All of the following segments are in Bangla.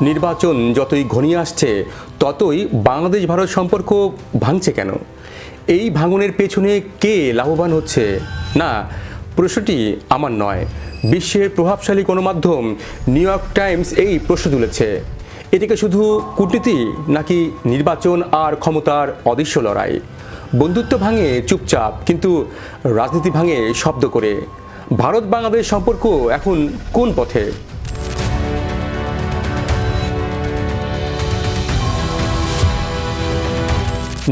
নির্বাচন যতই ঘনিয়ে আসছে, ততই বাংলাদেশ ভারত সম্পর্ক ভাঙছে কেন? এই ভাঙনের পেছনে কে লাভবান হচ্ছে? না, প্রশ্নটি আমার নয়। বিশ্বের প্রভাবশালী গণমাধ্যম নিউ ইয়র্ক টাইমস এই প্রশ্ন তুলেছে। এটিকে শুধু কূটনীতি নাকি নির্বাচন আর ক্ষমতার অদৃশ্য লড়াই? বন্ধুত্ব ভাঙে চুপচাপ, কিন্তু রাজনীতি ভাঙে শব্দ করে। ভারত বাংলাদেশ সম্পর্ক এখন কোন পথে?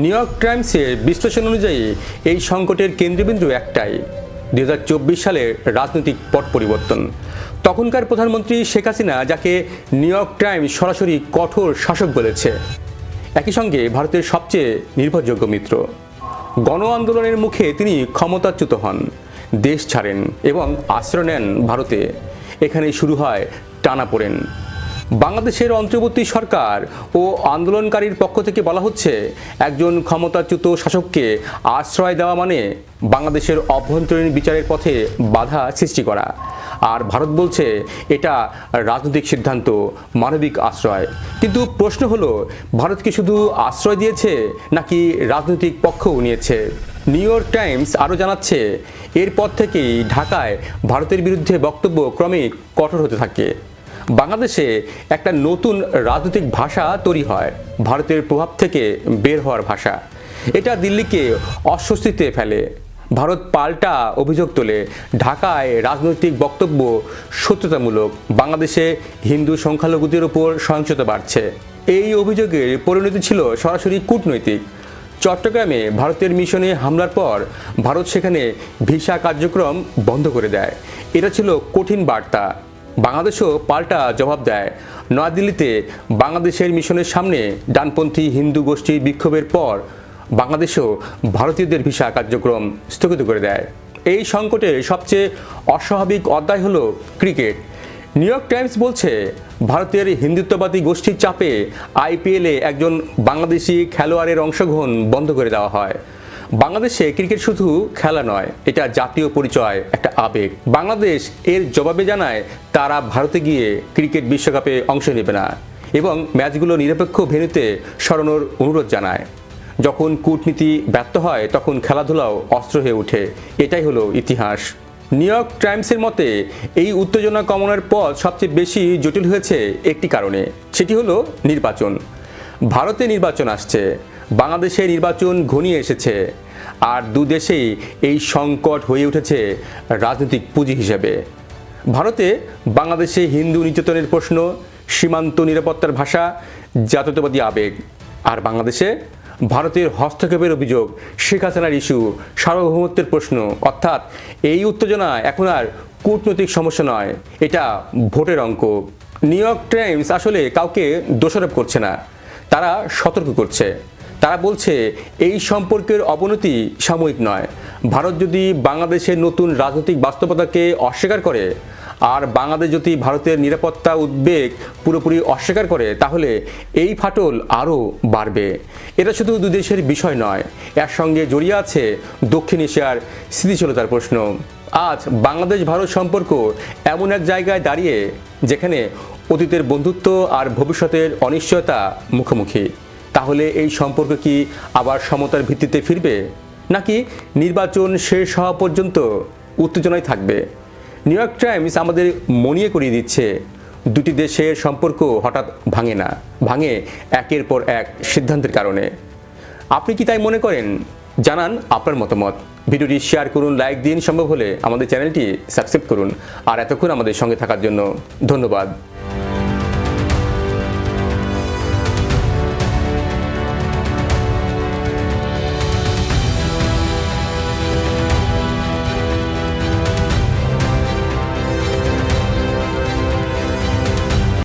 নিউ ইয়র্ক টাইমসের বিশ্লেষণ অনুযায়ী, এই সংকটের কেন্দ্রবিন্দু একটাই দু হাজার চব্বিশ সালের রাজনৈতিক পট পরিবর্তন। তখনকার প্রধানমন্ত্রী শেখ হাসিনা, যাকে নিউ ইয়র্ক টাইমস সরাসরি কঠোর শাসক বলেছে, একই সঙ্গে ভারতের সবচেয়ে নির্ভরযোগ্য মিত্র। গণ আন্দোলনের মুখে তিনি ক্ষমতাচ্যুত হন, দেশ ছাড়েন এবং আশ্রয় নেন ভারতে। এখানেই শুরু হয় টানাপোড়েন। বাংলাদেশের অন্তর্বর্তী সরকার ও আন্দোলনকারীর পক্ষ থেকে বলা হচ্ছে, একজন ক্ষমতাচ্যুত শাসককে আশ্রয় দেওয়া মানে বাংলাদেশের অভ্যন্তরীণ বিচারের পথে বাধা সৃষ্টি করা। আর ভারত বলছে, এটা রাজনৈতিক সিদ্ধান্ত, মানবিক আশ্রয়। কিন্তু প্রশ্ন হলো, ভারত কি শুধু আশ্রয় দিয়েছে নাকি রাজনৈতিক পক্ষও নিয়েছে? নিউ ইয়র্ক টাইমস আরও জানাচ্ছে, এরপর থেকেই ঢাকায় ভারতের বিরুদ্ধে বক্তব্য ক্রমেই কঠোর হতে থাকে। বাংলাদেশে একটা নতুন রাজনৈতিক ভাষা তৈরি হয়, ভারতের প্রভাব থেকে বের হওয়ার ভাষা। এটা দিল্লিকে অস্বস্তিতে ফেলে। ভারত পাল্টা অভিযোগ তোলে, ঢাকায় রাজনৈতিক বক্তব্য সত্যতামূলক বাংলাদেশে হিন্দু সংখ্যালঘুদের উপর সহিংসতা বাড়ছে। এই অভিযোগের পরিণতি ছিল সরাসরি কূটনৈতিক। চট্টগ্রামে ভারতের মিশনে হামলার পর ভারত সেখানে ভিসা কার্যক্রম বন্ধ করে দেয়। এটা ছিল কঠিন বার্তা। বাংলাদেশও পাল্টা জবাব দেয়। নয়াদিল্লিতে বাংলাদেশের মিশনের সামনে ডানপন্থী হিন্দু গোষ্ঠীর বিক্ষোভের পর বাংলাদেশও ভারতীয়দের ভিসা কার্যক্রম স্থগিত করে দেয়। এই সংকটে সবচেয়ে অস্বাভাবিক অধ্যায় হলো ক্রিকেট। নিউ ইয়র্ক টাইমস বলছে, ভারতের হিন্দুত্ববাদী গোষ্ঠীর চাপে আইপিএলে একজন বাংলাদেশি খেলোয়াড়ের অংশগ্রহণ বন্ধ করে দেওয়া হয়। বাংলাদেশে ক্রিকেট শুধু খেলা নয়, এটা জাতীয় পরিচয়, একটা আবেগ। বাংলাদেশ এর জবাবে জানায়, তারা ভারতে গিয়ে ক্রিকেট বিশ্বকাপে অংশ নেবে না এবং ম্যাচগুলো নিরপেক্ষ ভেন্যুতে সরানোর অনুরোধ জানায়। যখন কূটনীতি ব্যর্থ হয়, তখন খেলাধুলাও অস্ত্র হয়ে ওঠে। এটাই হলো ইতিহাস। নিউ ইয়র্ক টাইমসের মতে, এই উত্তেজনা কমানোর পথ সবচেয়ে বেশি জটিল হয়েছে একটি কারণে, সেটি হলো নির্বাচন। ভারতে নির্বাচন আসছে। বাংলাদেশে নির্বাচন ঘনিয়ে এসেছে। আর দু দেশেই এই সংকট হয়ে উঠেছে রাজনৈতিক পুঁজি হিসেবে। ভারতে বাংলাদেশে হিন্দু নির্যাতনের প্রশ্ন, সীমান্ত নিরাপত্তার ভাষা, জাতীয়তাবাদী আবেগ। আর বাংলাদেশে ভারতের হস্তক্ষেপের অভিযোগ, শেখ হাসিনার ইস্যু, সার্বভৌমত্বের প্রশ্ন। অর্থাৎ এই উত্তেজনা এখন আর কূটনৈতিক সমস্যা নয়, এটা ভোটের অঙ্ক। নিউ ইয়র্ক টাইমস আসলে কাউকে দোষারোপ করছে না, তারা সতর্ক করছে। তারা বলছে, এই সম্পর্কের অবনতি সাময়িক নয়। ভারত যদি বাংলাদেশের নতুন রাজনৈতিক বাস্তবতাকে অস্বীকার করে, আর বাংলাদেশ যদি ভারতের নিরাপত্তা উদ্বেগ পুরোপুরি অস্বীকার করে, তাহলে এই ফাটল আরও বাড়বে। এটা শুধু দুই দেশের বিষয় নয়, এর সঙ্গে জড়িয়ে আছে দক্ষিণ এশিয়ার স্থিতিশীলতার প্রশ্ন। আজ বাংলাদেশ ভারত সম্পর্ক এমন এক জায়গায় দাঁড়িয়ে, যেখানে অতীতের বন্ধুত্ব আর ভবিষ্যতের অনিশ্চয়তা মুখোমুখি। তাহলে এই সম্পর্ক কি আবার সমতার ভিত্তিতে ফিরবে? নাকি নির্বাচন শেষ হওয়া পর্যন্ত উত্তেজনায় থাকবে? নিউ ইয়র্ক টাইমস আমাদের মনিয়ে করিয়ে দিচ্ছে। দুটি দেশের সম্পর্ক হঠাৎ ভাঙে না, ভাঙে একের পর এক সিদ্ধান্তের কারণে। আপনি কি তাই মনে করেন? জানান আপনার মতামত। ভিডিওটি শেয়ার করুন, লাইক দিন, সম্ভব হলে আমাদের চ্যানেলটি সাবস্ক্রাইব করুন। আর এতক্ষণ আমাদের সঙ্গে থাকার জন্য ধন্যবাদ।